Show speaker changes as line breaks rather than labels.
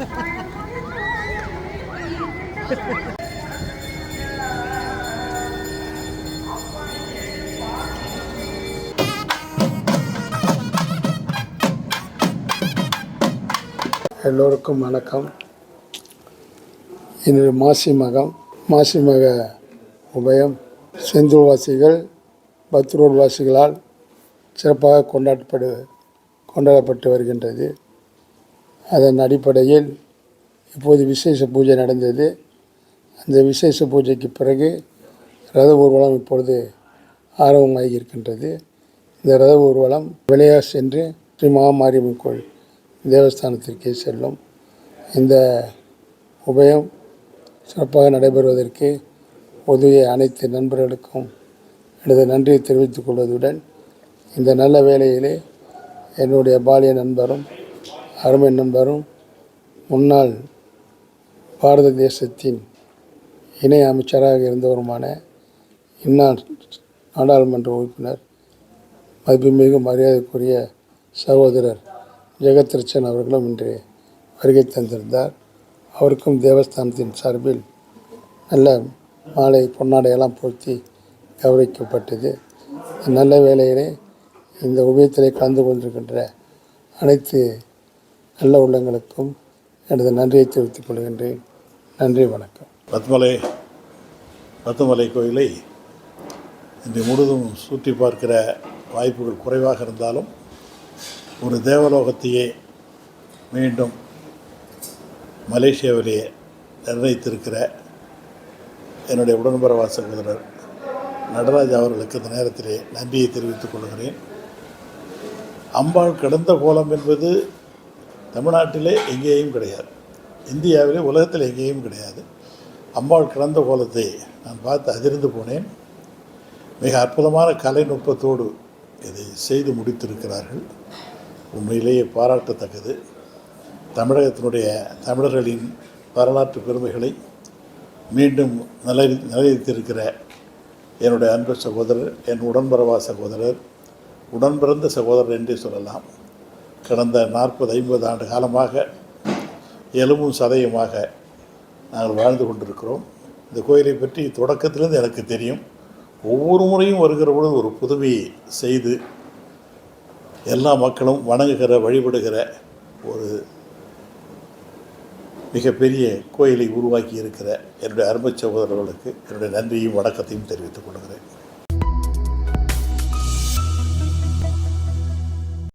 எல்லோருக்கும் வணக்கம். இன்று மாசி மகம் மாசி மக உபயம். செந்தூர் வாசிகள் பத்ரூர் வாசிகளால் சிறப்பாக கொண்டாடப்படு கொண்டாடப்பட்டு வருகின்றது. அதன் அடிப்படையில் இப்போது விசேஷ பூஜை நடந்தது. அந்த விசேஷ பூஜைக்கு பிறகு ரத ஊர்வலம் இப்பொழுது ஆரம்பமாகி இருக்கின்றது. இந்த ரத ஊர்வலம் விளையா சென்று ஸ்ரீ மகாமாரியம்மன் கோயில் தேவஸ்தானத்திற்கே செல்லும். இந்த உபயம் சிறப்பாக நடைபெறுவதற்கு உதவிய அனைத்து நண்பர்களுக்கும் எனது நன்றியை தெரிவித்துக் கொள்வதுடன் இந்த நல்ல வேளையிலே என்னுடைய பாலிய நண்பரும் அருமை நண்பரும் முன்னாள் பாரத தேசத்தின் இணை அமைச்சராக இருந்தவருமான இன்னார் நாடாளுமன்ற உறுப்பினர் மதிப்புமிகு மரியாதைக்குரிய சகோதரர் ஜெகத்ரிச்சன் அவர்களும் இன்று வருகை தந்திருந்தார். அவருக்கும் தேவஸ்தானத்தின் சார்பில் நல்ல மாலை பொன்னாடையெல்லாம் போர்த்தி கௌரவிக்கப்பட்டது. நல்ல வேளையிலே இந்த உபயத்திலே கலந்து கொண்டிருக்கின்ற அனைத்து நல்ல உள்ளங்களுக்கும் எனது நன்றியை தெரிவித்துக் கொள்கின்றேன். நன்றி வணக்கம்.
பத்மலை பத்மலை கோயிலை இன்று முழுதும் சுற்றி பார்க்கிற வாய்ப்புகள் குறைவாக இருந்தாலும் ஒரு தேவலோகத்தையே மீண்டும் மலேசியாவிலே நிர்ணயித்திருக்கிற என்னுடைய உடன்பரவா சகோதரர் நடராஜ் அவர்களுக்கு இந்த நேரத்திலே நன்றியை தெரிவித்துக் கொள்கிறேன். அம்பாள் கடந்த கோலம் என்பது தமிழ்நாட்டிலே எங்கேயும் கிடையாது. இந்தியாவிலே உலகத்தில் எங்கேயும் கிடையாது. அம்பாள் கிடந்த கோலத்தை நான் பார்த்து அதிர்ந்து போனேன். மிக அற்புதமான கலைநுட்பத்தோடு இதை செய்து முடித்திருக்கிறார்கள். உண்மையிலேயே பாராட்டத்தக்கது. தமிழகத்தினுடைய தமிழர்களின் வரலாற்று பெருமைகளை மீண்டும் நிலை நிலைத்திருக்கிற என்னுடைய அன்பு சகோதரர் என் உடன்பரவா சகோதரர் உடன்பிறந்த சகோதரர் என்றே சொல்லலாம். கடந்த நாற்பது ஐம்பது ஆண்டு காலமாக எலும்பும் சதையுமாக நாங்கள் வாழ்ந்து கொண்டிருக்கிறோம். இந்த கோயிலை பற்றி தொடக்கத்திலிருந்து எனக்கு தெரியும். ஒவ்வொரு முறையும் வருகிற பொழுது ஒரு புதுமையை செய்து எல்லா மக்களும் வணங்குகிற வழிபடுகிற ஒரு மிகப்பெரிய கோயிலை உருவாக்கி இருக்கிற என்னுடைய அருமை சகோதரர்களுக்கு என்னுடைய நன்றியும் வணக்கத்தையும் தெரிவித்துக் கொள்கிறேன்.